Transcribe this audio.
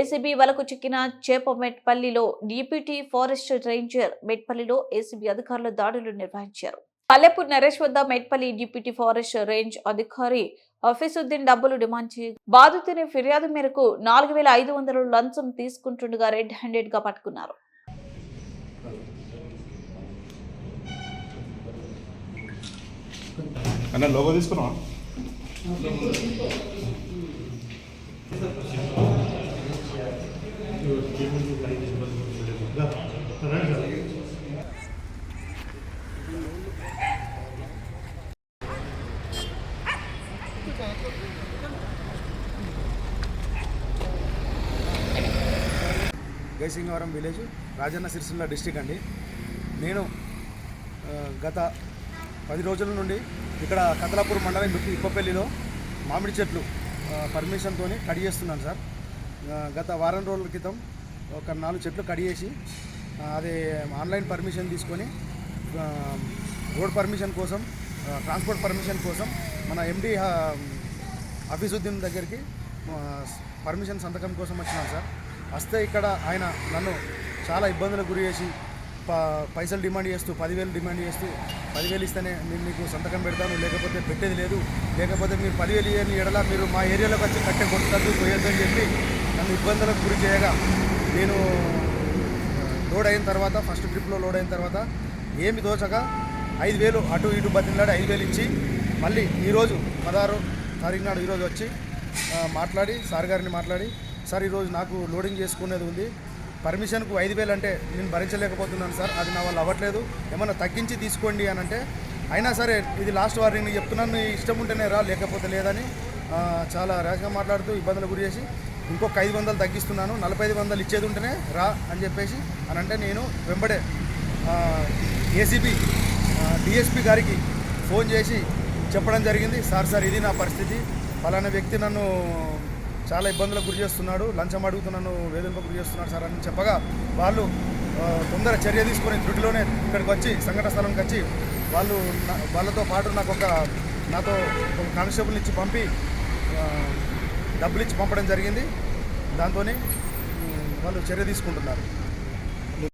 ACB వలకు చిక్కిన చేప మెట్పల్లిలో డిప్యూటీ ఫారెస్ట్ రేంజర్ మెట్పల్లిలో ఏసీబీ అధికారులు దాడులు నిర్వహించారు. పల్లెపూర్ నరేష్ వద్ద మెట్పల్లి డిప్యూటీ ఫారెస్ట్ రేంజ్ అధికారి హఫీసుద్దీన్ డబ్బులు డిమాండ్ చేయ బాధితుని ఫిర్యాదు మేరకు నాలుగు వేల ఐదు వందల లంచం తీసుకుంటుండగా రెడ్ హ్యాండెడ్గా పట్టుకున్నారు. అన్న లోగో తీసుకున్నావా? గైసింగవరం విలేజ్ రాజన్న సిరిసిల్ల డిస్టిక్ అండి. నేను గత పది రోజుల నుండి ఇక్కడ కతలాపూర్ మండలం ఇప్పపల్లిలో మామిడి చెట్లు పర్మిషన్తో కట్ చేస్తున్నాను సార్. గత వారం రోజుల క్రితం ఒక నాలుగు చెట్లు కడిగేసి అది ఆన్లైన్ పర్మిషన్ తీసుకొని రోడ్ పర్మిషన్ కోసం ట్రాన్స్పోర్ట్ పర్మిషన్ కోసం మన ఎండి ఆఫీసుద్దీన్ దగ్గరికి పర్మిషన్ సంతకం కోసం వచ్చినాను సార్. వస్తే ఇక్కడ ఆయన నన్ను చాలా ఇబ్బందులకు గురి చేసి ప పైసలు డిమాండ్ చేస్తూ పదివేలు డిమాండ్ చేస్తూ పదివేలు ఇస్తేనే నేను మీకు సంతకం పెడతాను లేకపోతే పెట్టేది లేదు లేకపోతే మీరు పదివేలు ఇవ్వని ఎడల మీరు మా ఏరియాలోకి వచ్చి కట్టె కొట్టద్దు పోయొద్దని చెప్పి నన్ను ఇబ్బందులకు గురి చేయగా నేను లోడ్ అయిన తర్వాత ఫస్ట్ ట్రిప్లో లోడ్ అయిన తర్వాత ఏమి తోచక ఐదు వేలు అటు ఇటు బతిలాడి ఐదు వేలు ఇచ్చి మళ్ళీ ఈరోజు పదహారు తారీఖు నాడు ఈరోజు వచ్చి మాట్లాడి సార్ గారిని మాట్లాడి సార్ ఈరోజు నాకు లోడింగ్ చేసుకునేది ఉంది. పర్మిషన్కు ఐదు వేలు అంటే నేను భరించలేకపోతున్నాను సార్. అది నా వల్ల అవ్వట్లేదు. ఏమన్నా తగ్గించి తీసుకోండి అని అంటే అయినా సరే ఇది లాస్ట్ వార్నింగ్ చెప్తున్నాను. నీ ఇష్టం ఉంటేనే రా లేకపోతే లేదని చాలా ర్యాష్గా మాట్లాడుతూ ఇబ్బందులు గురి చేసి ఇంకొక ఐదు వందలు తగ్గిస్తున్నాను నలభై ఐదు వందలు ఇచ్చేది ఉంటేనే రా అని చెప్పేసి అని అంటే నేను వెంబడే ఏసీబీ డిఎస్పి గారికి ఫోన్ చేసి చెప్పడం జరిగింది. సార్ సార్ ఇది నా పరిస్థితి. ఫలానా వ్యక్తి నన్ను చాలా ఇబ్బందులకు గురి చేస్తున్నాడు లంచం అడుగుతూ నన్ను వేధింపులకు గురి చేస్తున్నాడు సార్ అని చెప్పగా వాళ్ళు తొందర చర్య తీసుకొని త్రుటిలోనే ఇక్కడికి వచ్చి సంఘటన స్థలంకి వచ్చి వాళ్ళు వాళ్ళతో పాటు నాకు ఒక నాతో ఒక కానిస్టేబుల్ ఇచ్చి పంపి డబ్బులు ఇచ్చి పంపడం జరిగింది. దాంతో వాళ్ళు చర్య తీసుకుంటున్నారు.